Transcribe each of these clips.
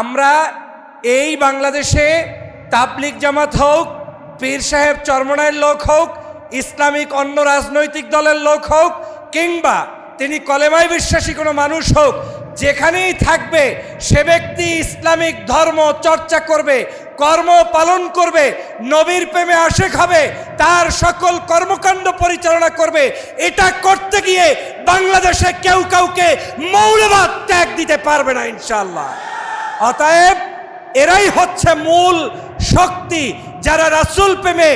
আমরা এই বাংলাদেশে তাবলিক জামাত হোক, পীর সাহেব চরমনায়ের লোক হোক, ইসলামিক অন্য রাজনৈতিক দলের লোক হোক, কিংবা তিনি কলেমায় বিশ্বাসী কোনো মানুষ হোক, যেখানেই থাকবে সে ব্যক্তি ইসলামিক ধর্ম চর্চা করবে, কর্ম পালন করবে, নবীর প্রেমে আশেক হবে, তার সকল কর্মকাণ্ড পরিচালনা করবে, এটা করতে গিয়ে বাংলাদেশে কেউ কাউকে মৌলবাদ ত্যাগ দিতে পারবে না ইনশাল্লাহ অতএব এরাই হচ্ছে মূল শক্তি যারা রাসুল প্রেমে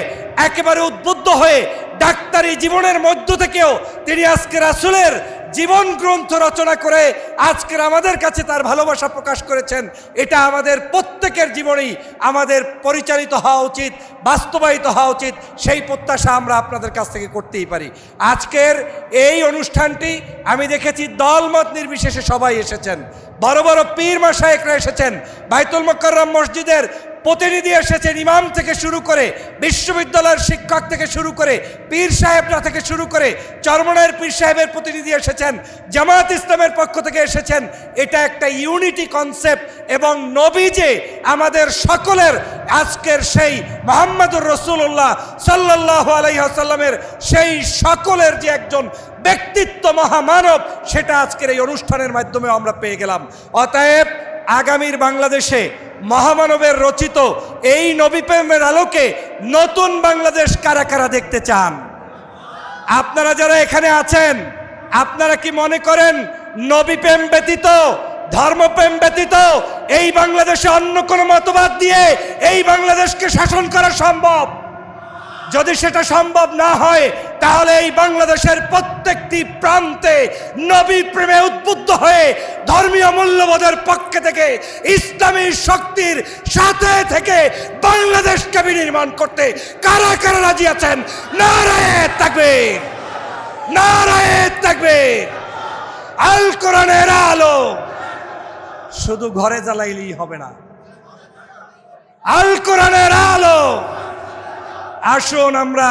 একেবারে উদ্বুদ্ধ হয়ে ডাক্তারি জীবনের মধ্য থেকেও তিনি আজকে রাসূলের জীবন গ্রন্থ রচনা করে আজকের আমাদের কাছে তার ভালোবাসা প্রকাশ করেছেন, এটা আমাদের প্রত্যেকের জীবনেই আমাদের পরিচালিত হওয়া উচিত, বাস্তবায়িত হওয়া উচিত, সেই প্রত্যাশা আমরা আপনাদের কাছ থেকে করতেই পারি। আজকের এই অনুষ্ঠানটি, আমি দেখেছি দলমত নির্বিশেষে সবাই এসেছেন। বড় বড় পীর মাসায়েকরা এসেছেন, বাইতুল মোকাররম মসজিদের প্রতিনিধি এসেছেন ইমাম থেকে শুরু করে বিশ্ববিদ্যালয়ের শিক্ষক থেকে শুরু করে পীর সাহেবরা থেকে শুরু করে চরমনায়ের পীর সাহেবের প্রতিনিধি এসেছেন জামাত ইসলামের পক্ষ থেকে এসেছেন। এটা একটা ইউনিটি কনসেপ্ট এবং নবী যে আমাদের সকলের আজকের সেই মোহাম্মদুর রসুল্লাহ সাল্লাহ আলাইসাল্লামের সেই সকলের যে একজন ব্যক্তিত্ব মহামানব, সেটা আজকের এই অনুষ্ঠানের মাধ্যমে আমরা পেয়ে গেলাম। অতএব আগামীর বাংলাদেশে মহামানবের রচিত এই নবী প্রেমের আলোকে নতুন বাংলাদেশ কারা কারা দেখতে চান? আপনারা যারা এখানে আছেন, আপনারা কি মনে করেন নবী প্রেম ব্যতীত ধর্মপ্রেম ব্যতীত এই বাংলাদেশে অন্য কোনো মতবাদ দিয়ে এই বাংলাদেশকে শাসন করা সম্ভব? যদি সেটা সম্ভব না হয়, তাহলে এই বাংলাদেশের প্রত্যেকটি প্রান্তে নবী প্রেমে উদ্বুদ্ধ হয়ে ধর্মীয় মূল্যবোধের পক্ষে থেকে ইসলামী শক্তির সাথে থেকে বাংলাদেশকে বিনির্মাণ করতে কারা কারা রাজি আছেন? নারায়ে থাকবে নারায়ে থাকবে আল কোরআনের আলো। শুধু ঘরে জ্বালাইলেই হবে না। আল কোরআনের আলো। আসুন আমরা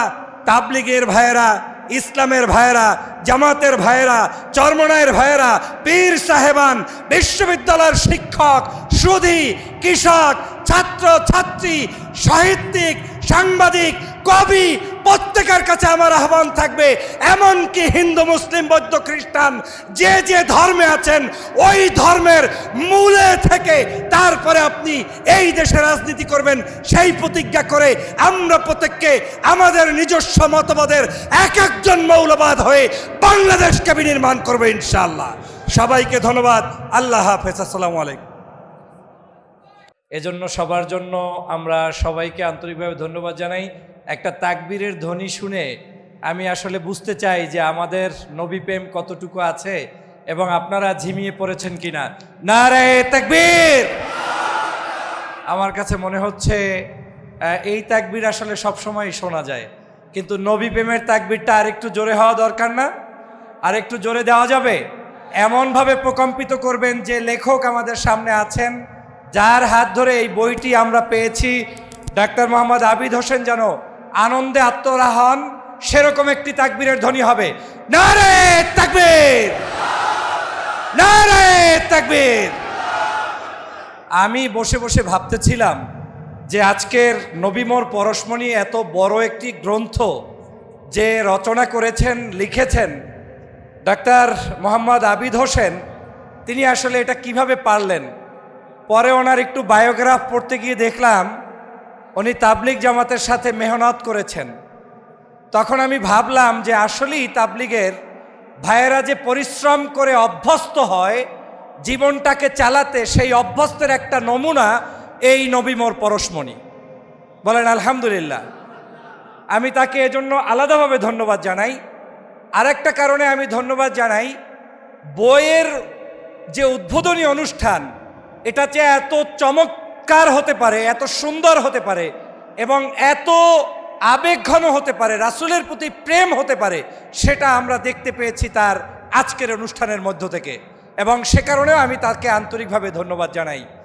তাবলিগের ভাইয়েরা, ইসলামের ভাইয়েরা, জামাতের ভাইরা চর্মনায়ের ভাইয়েরা, পীর সাহেবান, বিশ্ববিদ্যালয়ের শিক্ষক, সুধি, কৃষক, ছাত্র, ছাত্রী, সাহিত্যিক, সাংবাদিক, কবি প্রত্যেকের কাছে আমার আহ্বান থাকবে, এমনকি হিন্দু, মুসলিম, বৌদ্ধ, খ্রিস্টান, যে যে ধর্মে আছেন, ওই ধর্মের মূলে থেকে তারপরে আপনি এই দেশে রাজনীতি করবেন, সেই প্রতিজ্ঞা করে আমরা প্রত্যেককে আমাদের নিজস্ব মতবাদের এক একজন মৌলবাদ হয়ে বাংলাদেশকে বিনির্মাণ করবে ইনশাআল্লাহ। সবাইকে ধন্যবাদ। আল্লাহ হাফেজ। আসসালামু আলাইকুম। এজন্য সবার জন্য আমরা সবাইকে আন্তরিকভাবে ধন্যবাদ জানাই। একটা তাকবীরের ধ্বনি শুনে আমি আসলে বুঝতে চাই যে আমাদের নবী প্রেম কতটুকু আছে এবং আপনারা ঝিমিয়ে পড়েছেন কিনা। না রে তাকবীর! আমার কাছে মনে হচ্ছে এই তাকবীর আসলে সবসময় শোনা যায়। কিন্তু নবী প্রেমের তাকবীরটা আরেকটু জোরে হওয়া দরকার না? আরেকটু জোরে দেওয়া যাবে? এমনভাবে প্রকম্পিত করবেন যে লেখক আমাদের সামনে আছেন। যার হাত ধরে এই বইটি আমরা পেয়েছি, ডাক্তার মোহাম্মদ আবিদ হোসেন যেন আনন্দে আত্মরা হন, সেরকম একটি তাকবীরের ধ্বনি হবে। না তাকবীর! না তাকবীর! আমি বসে বসে ভাবতেছিলাম যে আজকের নবীমোর পরশমণি এত বড় একটি গ্রন্থ যে রচনা করেছেন, লিখেছেন ডাক্তার মোহাম্মদ আবিদ হোসেন, তিনি আসলে এটা কীভাবে পারলেন? পরে ওনার একটু বায়োগ্রাফ পড়তে গিয়ে দেখলাম, উনি তাবলিগ জামাতের সাথে মেহনত করেছেন। তখন আমি ভাবলাম যে আসলেই তাবলিগের ভাইয়েরা যে পরিশ্রম করে অভ্যস্ত হয়, জীবনটাকে চালাতে সেই অভ্যস্তের একটা নমুনা এই নবীমোর পরশমণি। বলেন, আলহামদুলিল্লাহ। আমি তাকে এজন্য আলাদাভাবে ধন্যবাদ জানাই। আরেকটা কারণে আমি ধন্যবাদ জানাই, বইয়ের যে উদ্বোধনী অনুষ্ঠান এটা যে এত চমৎকার হতে পারে, এত সুন্দর হতে পারে, এবং এত আবেগঘন হতে পারে, রাসুলের প্রতি প্রেম হতে পারে, সেটা আমরা দেখতে পেয়েছি তার আজকের অনুষ্ঠানের মধ্য থেকে। এবং সে কারণেও আমি তাকে আন্তরিকভাবে ধন্যবাদ জানাই।